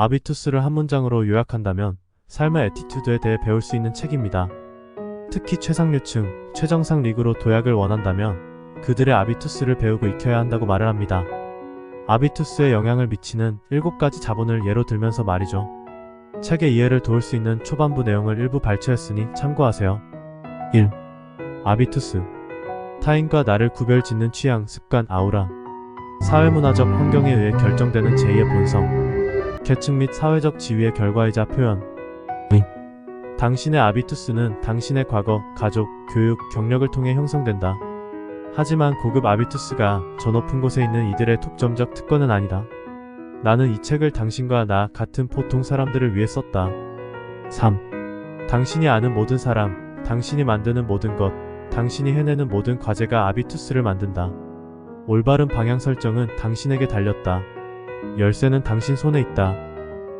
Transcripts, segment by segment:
아비투스를 한 문장으로 요약한다면 삶의 에티튜드에 대해 배울 수 있는 책입니다. 특히 최상류층, 최정상 리그로 도약을 원한다면 그들의 아비투스를 배우고 익혀야 한다고 말을 합니다. 아비투스에 영향을 미치는 7가지 자본을 예로 들면서 말이죠. 책의 이해를 도울 수 있는 초반부 내용을 일부 발췌했으니 참고하세요. 1. 아비투스 타인과 나를 구별 짓는 취향, 습관, 아우라 사회문화적 환경에 의해 결정되는 제2의 본성 계층 및 사회적 지위의 결과이자 표현 의. 당신의 아비투스는 당신의 과거, 가족, 교육, 경력을 통해 형성된다. 하지만 고급 아비투스가 저 높은 곳에 있는 이들의 독점적 특권은 아니다. 나는 이 책을 당신과 나 같은 보통 사람들을 위해 썼다. 3. 당신이 아는 모든 사람, 당신이 만드는 모든 것, 당신이 해내는 모든 과제가 아비투스를 만든다. 올바른 방향 설정은 당신에게 달렸다. 열쇠는 당신 손에 있다.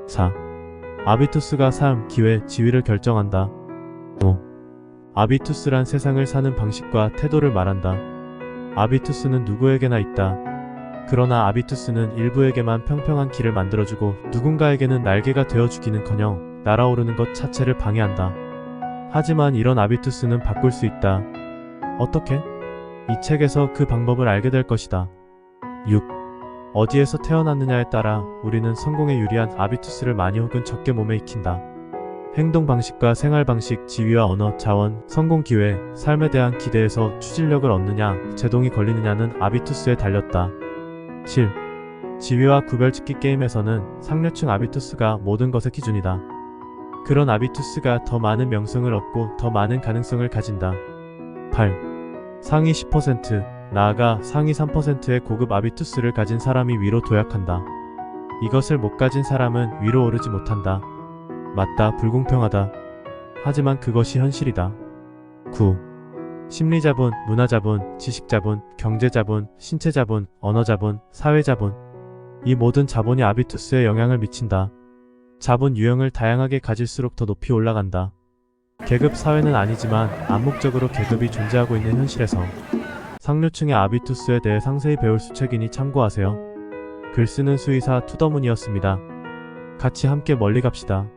4. 아비투스가 삶, 기회, 지위를 결정한다. 5. 아비투스란 세상을 사는 방식과 태도를 말한다. 아비투스는 누구에게나 있다. 그러나 아비투스는 일부에게만 평평한 길을 만들어주고 누군가에게는 날개가 되어주기는커녕 날아오르는 것 자체를 방해한다. 하지만 이런 아비투스는 바꿀 수 있다. 어떻게? 이 책에서 그 방법을 알게 될 것이다. 6. 어디에서 태어났느냐에 따라 우리는 성공에 유리한 아비투스를 많이 혹은 적게 몸에 익힌다. 행동 방식과 생활 방식, 지위와 언어, 자원, 성공 기회, 삶에 대한 기대에서 추진력을 얻느냐, 제동이 걸리느냐는 아비투스에 달렸다. 7. 지위와 구별짓기 게임에서는 상류층 아비투스가 모든 것의 기준이다. 그런 아비투스가 더 많은 명성을 얻고 더 많은 가능성을 가진다. 8. 상위 10%, 나아가 상위 3%의 고급 아비투스를 가진 사람이 위로 도약한다. 이것을 못 가진 사람은 위로 오르지 못한다. 맞다, 불공평하다. 하지만 그것이 현실이다. 9. 심리자본, 문화자본, 지식자본, 경제자본, 신체자본, 언어자본, 사회자본. 이 모든 자본이 아비투스에 영향을 미친다. 자본 유형을 다양하게 가질수록 더 높이 올라간다. 계급 사회는 아니지만 암묵적으로 계급이 존재하고 있는 현실에서 상류층의 아비투스에 대해 상세히 배울 수 책이니 참고하세요. 글 쓰는 수의사 투더문이었습니다. 같이 함께 멀리 갑시다.